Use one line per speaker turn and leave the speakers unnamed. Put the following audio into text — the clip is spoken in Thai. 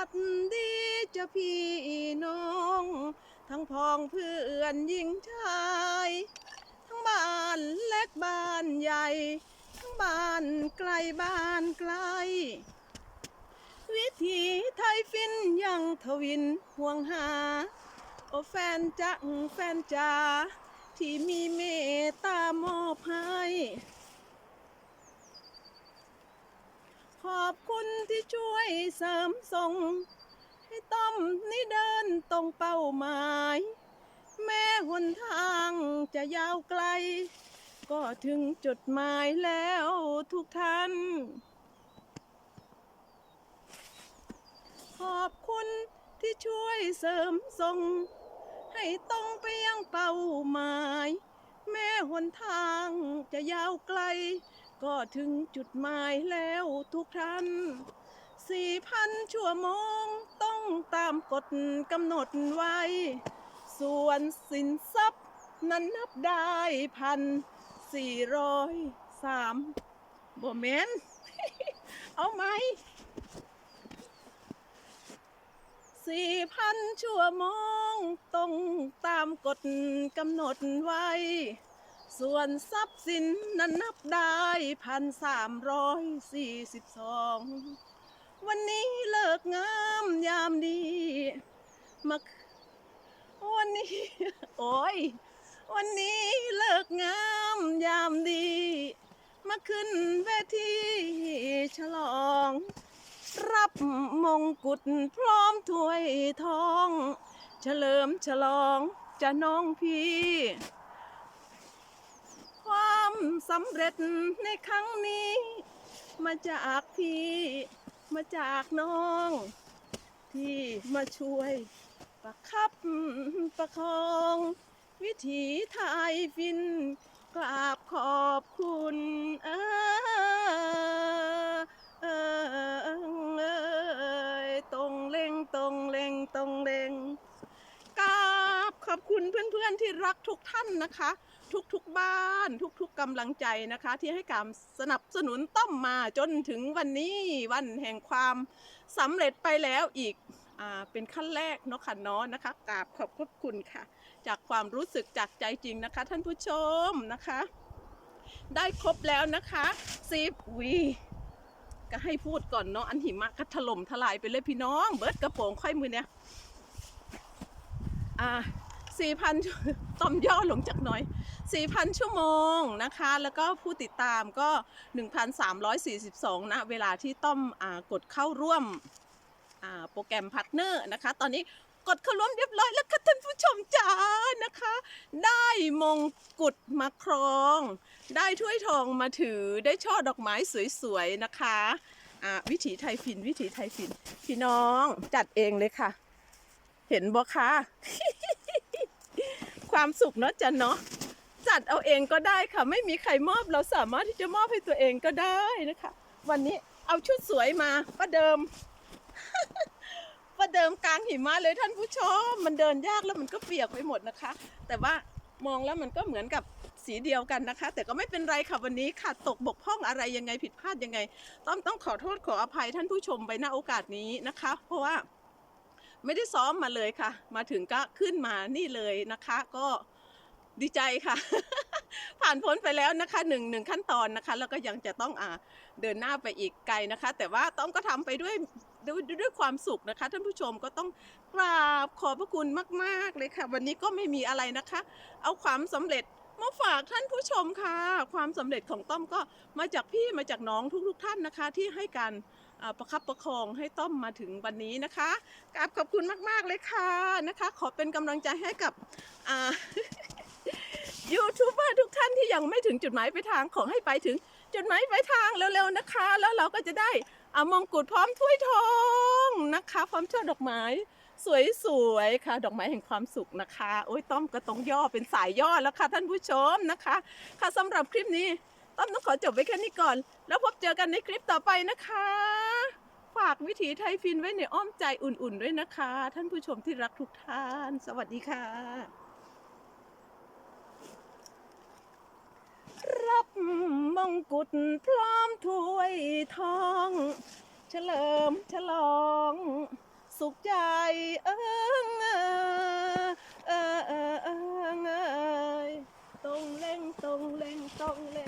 วัสดีเจ้าพี่น้อง ทั้งพ้องเพื่อนหญิงชาย ทั้งบ้านเล็กบ้านใหญ่ ทั้งบ้านไกลบ้านไกล วิถีไทยฟินยังทวินห่วงหา โอแฟนจังแฟนจ๋าที่มีเมตตามอบให้ ขอบคุณที่ช่วย เสริมส่งให้ต้อมนี่เดินตรงเป้าหมาย แม้หนทางจะยาวไกล ก็ถึงจุดหมายแล้วทุกท่าน ขอบคุณที่ช่วยเสริมส่งให้ตรงไปยังเป้าหมาย แม้หนทางจะยาวไกลก็ถึงจุดหมายแล้วทุกท่าน สี่พันชั่วโมงต้องตามกฎกำหนดไว้ ส่วนสินทรัพย์นั้นนับได้พันสี่ร้อยสามบ่แมนเอาไหมสี่พันชั่วโมงต้องตามกฎกำหนดไว้ ส่วนทรัพย์สินนั้นนับได้พันสามร้อยสี่สิบสอง วันนี้เลิกงามยามดีมาวันนี้ โอ้ย วันนี้เลิกงามยามดี มาขึ้นเวทีฉลอง รับมงกุฎพร้อมถ้วยทอง เฉลิมฉลองจะน้องพี่ ความสำเร็จในครั้งนี้ มาจากพี่ มาจากน้อง ที่มาช่วยประคับประคอง วิถีไทยฟิน กราบขอบคุณเออเออเอยตรงเล็งตรงเล็งตรงเล็งกราบขอบคุณเพื่อนๆที่รักทุกท่านนะคะ ทุกๆบ้าน ทุกๆกำลังใจนะคะ ที่ให้การสนับสนุนต้อมมาจนถึงวันนี้วันแห่งความสำเร็จไปแล้วอีกอเป็นขั้นแรกเนาะค่ะเนาะนะคะกราบขอบพระคุณค่ะ จากความรู้สึกจากใจจริงนะคะ ท่านผู้ชมนะคะ ได้ครบแล้วนะคะสิบวีก็ให้พูดก่อนเนาะอันหิมะก็ถล่มทลายไปเลยพี่น้อง เบิร์ดกระโปรงค่อยมือเนี่ยอ่า สี่พันต่อมย่อหลงจากน้อย 4,000 ชั่วโมงนะคะ แล้วก็ผู้ติดตามก็ 1,342 นะ เวลาที่ต้อมอกดเข้าร่วมโปรแกรมพาร์ทเนอร์นะคะ ตอนนี้กดเข้าร่วมเรียบร้อยแล้วค่ะท่านผู้ชมจ้านะคะ ได้มงกุฎมาครอง ได้ถ้วยทองมาถือได้ช่อดอกไม้สวยๆนะคะวิถีไทยฟินวิถีไทยฟิน พี่น้องจัดเองเลยค่ะ เห็นบ่คะ ความสุขเนาะจันเนาะจัดเอาเองก็ได้ค่ะ ไม่มีใครมอบเราสามารถที่จะมอบให้ตัวเองก็ได้นะคะ วันนี้เอาชุดสวยมาประเดิมประเดิมกลางหิมะเลยท่านผู้ชม มันเดินยากแล้วมันก็เปียกไปหมดนะคะ แต่ว่ามองแล้วมันก็เหมือนกับสีเดียวกันนะคะ แต่ก็ไม่เป็นไรค่ะวันนี้ค่ะตกบกพร่องอะไรยังไงผิดพลาดยังไง ต้องต้องขอโทษขออภัยท่านผู้ชมไปณโอกาสนี้นะคะ เพราะว่า ไม่ได้ซ้อมมาเลยค่ะ มาถึงก็ขึ้นมานี่เลยนะคะ ก็ดีใจค่ะ ผ่านพ้นไปแล้วนะคะหนึ่งหนึ่งขั้นตอนนะคะ แล้วก็ยังจะต้องอ่าเดินหน้าไปอีกไกลนะคะ แต่ว่าต้องก็ทำไปด้วยด้วยด้วยความสุขนะคะ ท่านผู้ชมก็ต้องกราบขอบพระคุณมากๆเลยค่ะ วันนี้ก็ไม่มีอะไรนะคะ เอาความสำเร็จมาฝากท่านผู้ชมค่ะ ความสำเร็จของต้อมก็มาจากพี่มาจากน้องทุกๆ ท่านนะคะ ที่ให้การ ประคับประคองให้ต้อมมาถึงวันนี้นะคะกราบขอบคุณมาก ๆ เลยค่ะนะคะ ขอเป็นกำลังใจให้กับยูทูบเบอร์ทุกท่านที่ยังไม่ถึงจุดหมายปลายทางขอให้ไปถึงจุดหมายปลายทางเร็วๆนะคะ แล้วเราก็จะได้อามงกุฎพร้อมถ้วยทองนะคะ พร้อมช่อดอกไม้สวยๆค่ะ ดอกไม้แห่งความสุขนะคะ โอ้ยต้อมก็ต้องย่อเป็นสายย่อแล้วค่ะท่านผู้ชมนะคะ ค่ะสำหรับคลิปนี้ ต้อต้องขอจบไว้แค่นี้ก่อน แล้วพบเจอกันในคลิปต่อไปนะคะ ฝากวิถีไทยฟินไว้ในอ้อมใจอุ่นๆด้วยนะคะ ท่านผู้ชมที่รักทุกท่าน สวัสดีค่ะ รับมงกุฎพร้อมถ้วยทอง เฉลิมฉลอง สุขใจเอิงเออเออเออเออตรงเล่งตรงเล่งตรงเล่ง